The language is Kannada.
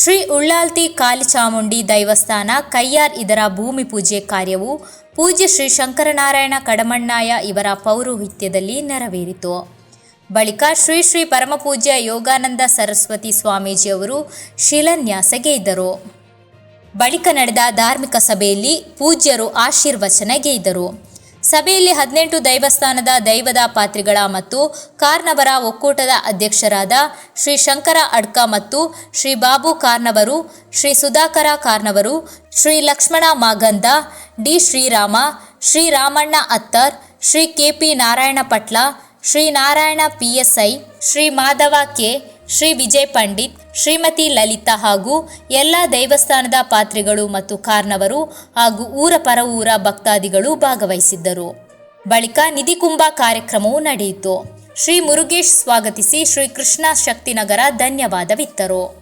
ಶ್ರೀ ಉಳ್ಳಾಲ್ತಿ ಕಾಲಿಚಾಮುಂಡಿ ದೈವಸ್ಥಾನ ಕಯ್ಯಾರ್ ಇದರ ಭೂಮಿ ಪೂಜೆ ಕಾರ್ಯವು ಪೂಜ್ಯ ಶ್ರೀ ಶಂಕರನಾರಾಯಣ ಕಡಮಣ್ಣಾಯ ಇವರ ಪೌರೋಹಿತ್ಯದಲ್ಲಿ ನೆರವೇರಿತು. ಬಳಿಕ ಶ್ರೀ ಶ್ರೀ ಪರಮಪೂಜ್ಯ ಯೋಗಾನಂದ ಸರಸ್ವತಿ ಸ್ವಾಮೀಜಿಯವರು ಶಿಲಾನ್ಯಾಸಗೈದರು ಬಳಿಕ ನಡೆದ ಧಾರ್ಮಿಕ ಸಭೆಯಲ್ಲಿ ಪೂಜ್ಯರು ಆಶೀರ್ವಚನಗೈದರು ಸಭೆಯಲ್ಲಿ ಹದಿನೆಂಟು ದೈವಸ್ಥಾನದ ದೈವದ ಪಾತ್ರಿಗಳ ಮತ್ತು ಕಾರ್ನವರ ಒಕ್ಕೂಟದ ಅಧ್ಯಕ್ಷರಾದ ಶ್ರೀ ಶಂಕರ ಅಡ್ಕ ಮತ್ತು ಶ್ರೀ ಬಾಬು ಕಾರ್ನವರು, Shri Sudhakara ಕಾರ್ನವರು, Shri Lakshmana Maganda, D Shrirama, Shri Ramanna Attar, Shri KP Narayana Patla, Shri Narayana P S I, Shri Madhava K Shri Vijay Pandit, Shrimati Lalitha ಹಾಗೂ ಎಲ್ಲ ದೇವಸ್ಥಾನದ ಪಾತ್ರಿಗಳು ಮತ್ತು ಕಾರ್ನವರು ಹಾಗೂ ಊರ ಪರ ಊರ ಭಕ್ತಾದಿಗಳು ಭಾಗವಹಿಸಿದ್ದರು. ಬಳಿಕ ನಿಧಿಕುಂಭ ಕಾರ್ಯಕ್ರಮವು ನಡೆಯಿತು. ಶ್ರೀ ಮುರುಗೇಶ್ ಸ್ವಾಗತಿಸಿ ಶ್ರೀ ಕೃಷ್ಣ ಶಕ್ತಿನಗರ ಧನ್ಯವಾದವಿತ್ತರು.